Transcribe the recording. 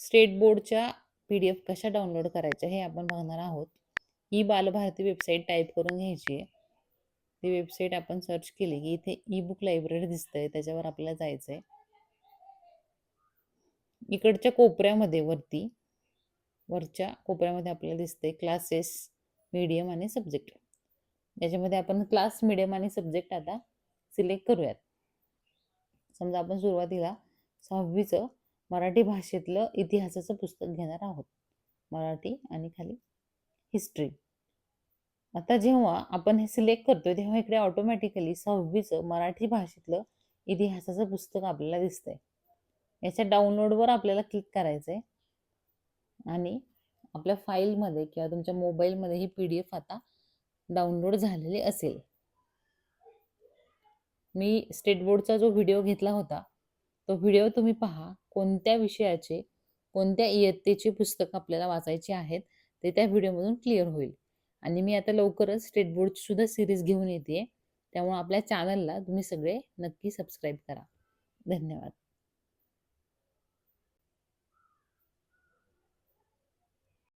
State बोर्डच्या P D F कशा download करायच्या हे आपण बघणार आहोत. ई बालभारती वेबसाईट टाईप करून घ्यायची आहे. ती वेबसाईट आपण सर्च केली की इथे ई बुक लायब्ररी दिसतंय त्याच्यावर आपल्याला जायचं आहे इकडच्या कोपऱ्यामध्ये वरती वरच्या कोपऱ्यामध्ये आपल्याला दिसते क्लासेस मीडियम आणि सब्जेक्ट. याच्यामध्ये आपण क्लास मीडियम आणि सब्जेक्ट आता सिलेक्ट करूयात. समजा आपण सुरुवातीला सहावीचं मराठी भाषेतलं इतिहासाचं पुस्तक घेणार आहोत. मराठी आणि खाली हिस्ट्री. आता जेव्हा आपण हे सिलेक्ट करतोय तेव्हा इकडे ऑटोमॅटिकली सहावीचं मराठी भाषेतलं इतिहासाचं पुस्तक आपल्याला दिसतंय. याच्या डाउनलोडवर आपल्याला क्लिक करायचं आहे आणि आपल्या फाईलमध्ये किंवा तुमच्या मोबाईलमध्ये ही पी डी एफ आता डाउनलोड झालेली असेल. मी स्टेट बोर्डचा जो व्हिडिओ घेतला होता तो व्हिडिओ तुम्ही पहा कोणत्या विषयाचे कोणत्या इयत्तेचे पुस्तकं आपल्याला वाचायचे आहेत ते त्या व्हिडिओमधून क्लिअर होईल. आणि मी आता लवकरच स्टेट बोर्डची सुद्धा सिरीज घेऊन येते त्यामुळे आपल्या चॅनलला तुम्ही सगळे नक्की सबस्क्राईब करा. धन्यवाद.